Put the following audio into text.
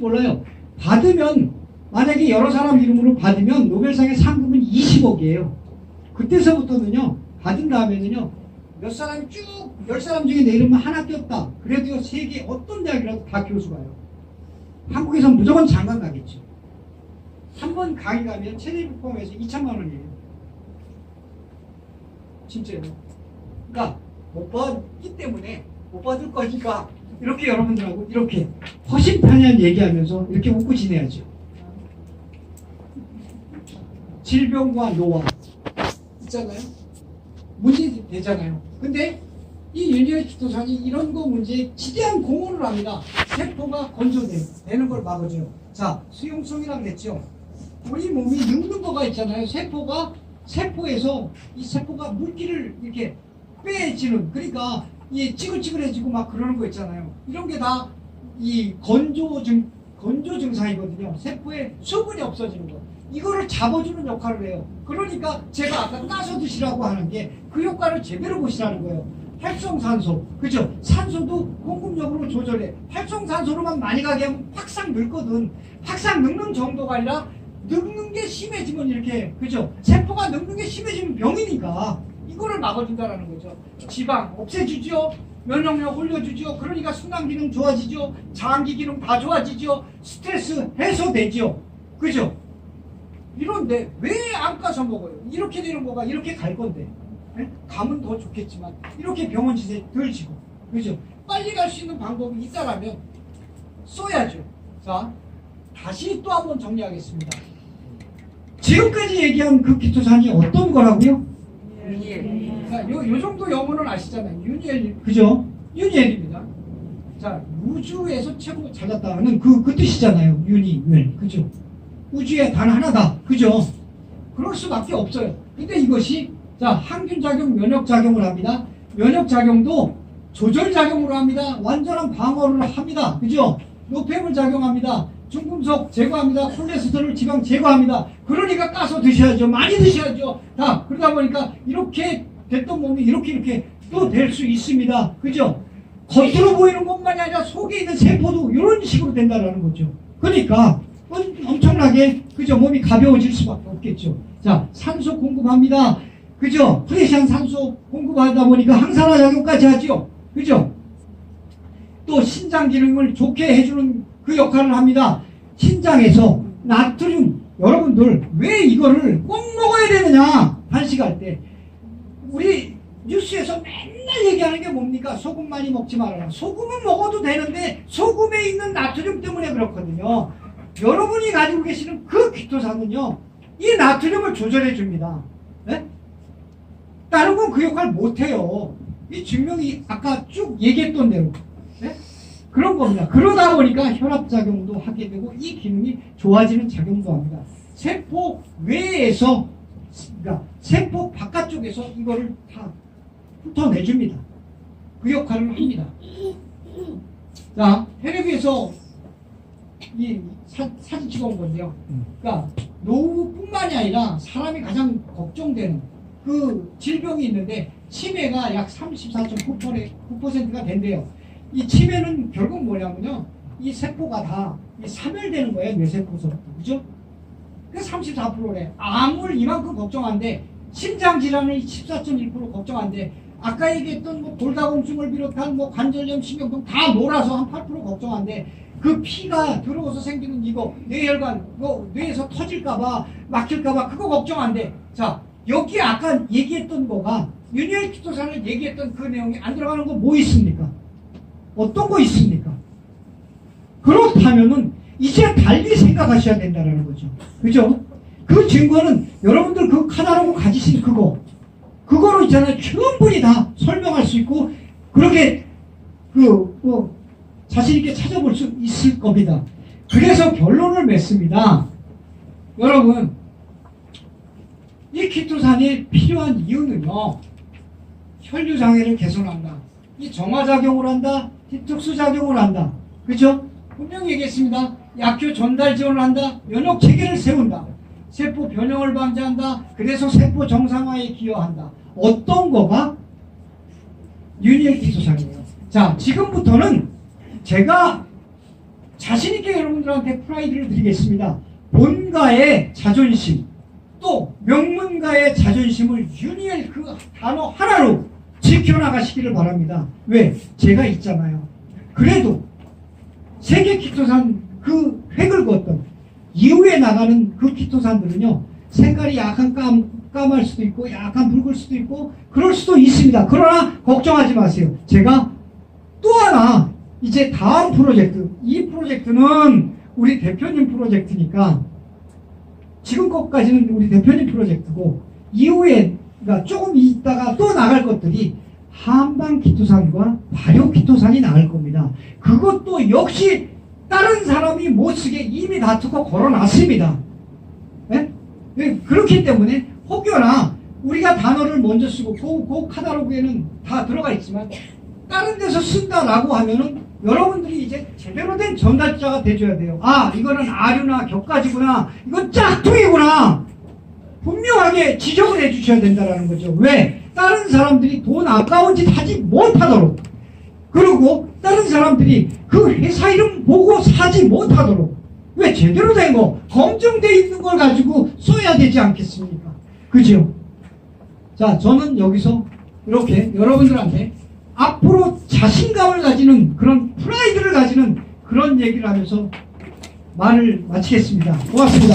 몰라요. 받으면 만약에 여러 사람 이름으로 받으면 노벨상의 상금은 20억이에요. 그때서부터는요 받은 다음에는요 몇 사람이 쭉열 사람 중에 내 이름은 하나도 없다. 그래도 세계 어떤 대학이라도 다 교수 가요. 한국에선 무조건 장관 가겠죠. 한 번 강의 가면 체리비 포함해서 2천만 원이에요. 진짜요. 그러니까 못 받기 때문에 못 받을 거니까 이렇게 여러분들하고 이렇게 허심탄회한 얘기하면서 이렇게 웃고 지내야죠. 질병과 노화 있잖아요. 문제 되잖아요. 근데 이 윤리의 기토산이 이런 거 문제에 지대한 공헌을 합니다. 세포가 건조되는 걸 막아줘요. 자, 수용성이라고 했죠. 우리 몸이 늙는 거가 있잖아요. 세포가 세포에서 이 세포가 물기를 이렇게 빼지는 그러니까 이 찌글찌글해지고 막 그러는 거 있잖아요. 이런 게 다 이 건조 증 건조 증상이거든요. 세포에 수분이 없어지는 거. 이거를 잡아주는 역할을 해요. 그러니까 제가 아까 까서 드시라고 하는 게 그 효과를 제대로 보시라는 거예요. 활성산소, 그죠? 산소도 공급력으로 조절해. 활성산소로만 많이 가게 하면 확상 늙거든. 확상 늙는 정도가 아니라 늙는 게 심해지면 이렇게, 그죠? 세포가 늙는 게 심해지면 병이니까 이거를 막아준다라는 거죠. 지방 없애주죠. 면역력 올려주죠. 그러니까 순환 기능 좋아지죠. 장기 기능 다 좋아지죠. 스트레스 해소되죠. 그죠? 이런데 왜안 까서 먹어요? 이렇게 되는 거가 이렇게 갈 건데. 예? 가면 더 좋겠지만 이렇게 병원 지세 덜 지고. 그죠? 빨리 갈 수 있는 방법이 있다라면 써야죠. 자, 다시 또 한번 정리하겠습니다. 지금까지 얘기한 그 기토산이 어떤 거라고요? 자, 요, 요 정도 영어는 아시잖아요. 유니엘, 그죠? 유니엘입니다. 자, 우주에서 최고 잘났다는 그, 그 뜻이잖아요. 유니엘. 그죠? 우주에 단 하나다. 그죠? 그럴 수밖에 없어요. 근데 이것이, 자, 항균작용, 면역작용을 합니다. 면역작용도 조절작용으로 합니다. 완전한 방어를 합니다. 그죠? 노폐물 작용합니다. 중금속 제거합니다. 콜레스테롤 지방 제거합니다. 그러니까 까서 드셔야죠. 많이 드셔야죠. 다 그러다 보니까 이렇게 됐던 몸이 이렇게 이렇게 또 될 수 있습니다. 그죠? 겉으로 보이는 것만이 아니라 속에 있는 세포도 이런 식으로 된다는 거죠. 그러니까 엄- 엄청나게 그죠? 몸이 가벼워질 수밖에 없겠죠. 자, 산소 공급합니다. 그죠? 프레시한 산소 공급하다 보니까 항산화 작용까지 하죠. 그죠? 또 신장 기능을 좋게 해주는 그 역할을 합니다. 신장에서 나트륨 여러분들 왜 이거를 꼭 먹어야 되느냐 단식할 때 우리 뉴스에서 맨날 얘기하는 게 뭡니까 소금 많이 먹지 말아라 소금은 먹어도 되는데 소금에 있는 나트륨 때문에 그렇거든요 여러분이 가지고 계시는 그 귀토산은요 이 나트륨을 조절해 줍니다 네? 다른 건 그 역할 못해요 이 증명이 아까 쭉 얘기했던 대로 네? 그런 겁니다. 그러다 보니까 혈압작용도 하게 되고 이 기능이 좋아지는 작용도 합니다. 세포 외에서 그러니까 세포 바깥쪽에서 이거를 다 훑어내줍니다. 그 역할을 합니다. 자, 텔레비에서 이 사, 사진 찍어온 건데요. 그러니까 노후뿐만이 아니라 사람이 가장 걱정되는 그 질병이 있는데 치매가 약 34.9%가 된대요. 이 치매는 결국 뭐냐면요. 이 세포가 다이 사멸되는 거예요. 뇌세포서부터. 그죠? 그 34%래. 암을 이만큼 걱정한데 심장 질환을 14.1% 걱정한데 아까 얘기했던 뭐 골다공증을 비롯한 뭐 관절염, 신경통 다 몰아서 한 8% 걱정한데 그 피가 들어오서 생기는 이거 뇌혈관 뭐 뇌에서 터질까봐 막힐까봐 그거 걱정한데 자 여기 아까 얘기했던 거가 윤희열 기토산을 얘기했던 그 내용이 안 들어가는 거 뭐 있습니까? 어떤 거 있습니까? 그렇다면은 이제 달리 생각하셔야 된다는 거죠. 그죠? 그 증거는 여러분들 그 카나라고 가지신 그거 그거로 있잖아요. 충분히 다 설명할 수 있고 그렇게 그 뭐 자신 있게 찾아볼 수 있을 겁니다. 그래서 결론을 맺습니다. 여러분 이 키토산이 필요한 이유는요. 혈류 장애를 개선한다. 이 정화작용을 한다. 디톡스 작용을 한다. 그죠? 분명히 얘기했습니다. 약효 전달 지원을 한다. 면역 체계를 세운다. 세포 변형을 방지한다. 그래서 세포 정상화에 기여한다. 어떤 거가 유니엘 기소상이에요. 자, 지금부터는 제가 자신있게 여러분들한테 프라이드를 드리겠습니다. 본가의 자존심, 또 명문가의 자존심을 유니엘 그 단어 하나로 지켜나가시기를 바랍니다. 왜? 제가 있잖아요. 그래도 세계 키토산 그 획을 그었던 이후에 나가는 그 키토산들은요 색깔이 약간 깜, 까말 수도 있고 약간 붉을 수도 있고 그럴 수도 있습니다. 그러나 걱정하지 마세요. 제가 또 하나 이제 다음 프로젝트 이 프로젝트는 우리 대표님 프로젝트니까 지금 것까지는 우리 대표님 프로젝트고 이후에 그러니까 조금 있다가 또 나갈 것들이 한방 키토산과 발효 키토산이 나갈 겁니다. 그것도 역시 다른 사람이 못 쓰게 이미 다 특허 걸어놨습니다. 예? 예, 그렇기 때문에 혹여나 우리가 단어를 먼저 쓰고 그, 그 카탈로그에는 다 들어가 있지만 다른 데서 쓴다라고 하면은 여러분들이 이제 제대로 된 전달자가 돼줘야 돼요. 아 이거는 아류나 격가지구나 이건 짝퉁이구나 분명하게 지적을 해주셔야 된다라는 거죠. 왜? 다른 사람들이 돈 아까운 짓 하지 못하도록 그리고 다른 사람들이 그 회사 이름 보고 사지 못하도록 왜 제대로 된 거 검증돼 있는 걸 가지고 써야 되지 않겠습니까? 그죠? 자 저는 여기서 이렇게 여러분들한테 앞으로 자신감을 가지는 그런 프라이드를 가지는 그런 얘기를 하면서 말을 마치겠습니다. 고맙습니다.